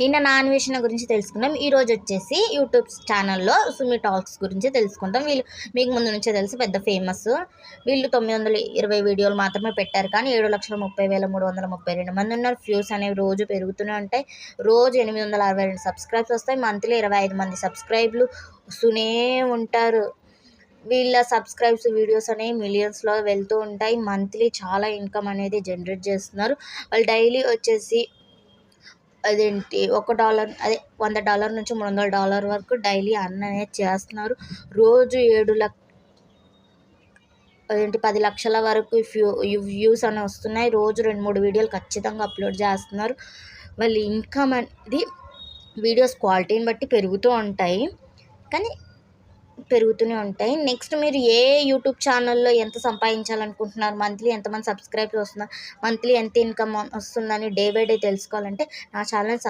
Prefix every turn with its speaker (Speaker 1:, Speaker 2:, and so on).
Speaker 1: నిన్న నాన్ వేషణ గురించి తెలుసుకున్నాం ఈరోజు వచ్చేసి యూట్యూబ్ ఛానల్లో సుమి టాక్స్ గురించి తెలుసుకుంటాం వీళ్ళు మీకు ముందు నుంచే తెలుసు పెద్ద ఫేమస్. వీళ్ళు తొమ్మిది వందల ఇరవై వీడియోలు మాత్రమే పెట్టారు. కానీ ఏడు లక్షల ముప్పై వేల మూడు వందల ముప్పై రెండు మంది ఉన్నారు. వ్యూస్ అనేవి రోజు పెరుగుతూనే ఉంటాయి. రోజు ఎనిమిది వందల అరవై రెండు సబ్స్క్రైబ్స్ వస్తాయి. మంత్లీ ఇరవై ఐదు మంది సబ్స్క్రైబ్లు వస్తూనే ఉంటారు. వీళ్ళ సబ్స్క్రైబ్స్ వీడియోస్ అనేవి మిలియన్స్లో వెళ్తూ ఉంటాయి. మంత్లీ చాలా ఇన్కమ్ అనేది జనరేట్ చేస్తున్నారు. వాళ్ళు డైలీ వచ్చేసి అదేంటి ఒక డాలర్ అదే వంద డాలర్ నుంచి మూడు వందల డాలర్ వరకు డైలీ అర్న్ అనేది చేస్తున్నారు. రోజు ఏడు లక్ష అదేంటి పది లక్షల వరకు వ్యూ వ్యూస్ అని వస్తున్నాయి. రోజు రెండు మూడు వీడియోలు ఖచ్చితంగా అప్లోడ్ చేస్తున్నారు. వాళ్ళ ఇన్కమ్ అనేది వీడియోస్ క్వాలిటీని బట్టి పెరుగుతూ ఉంటాయి. కానీ పెరుగుతూనే ఉంటాయి. నెక్స్ట్ మీరు ఏ యూట్యూబ్ ఛానల్లో ఎంత సంపాదించాలనుకుంటున్నారు? మంత్లీ ఎంతమంది సబ్స్క్రైబర్స్ వస్తున్నారు మంత్లీ ఎంత ఇన్కమ్ వస్తుందని డే బై డే తెలుసుకోవాలంటే నా ఛానల్ సబ్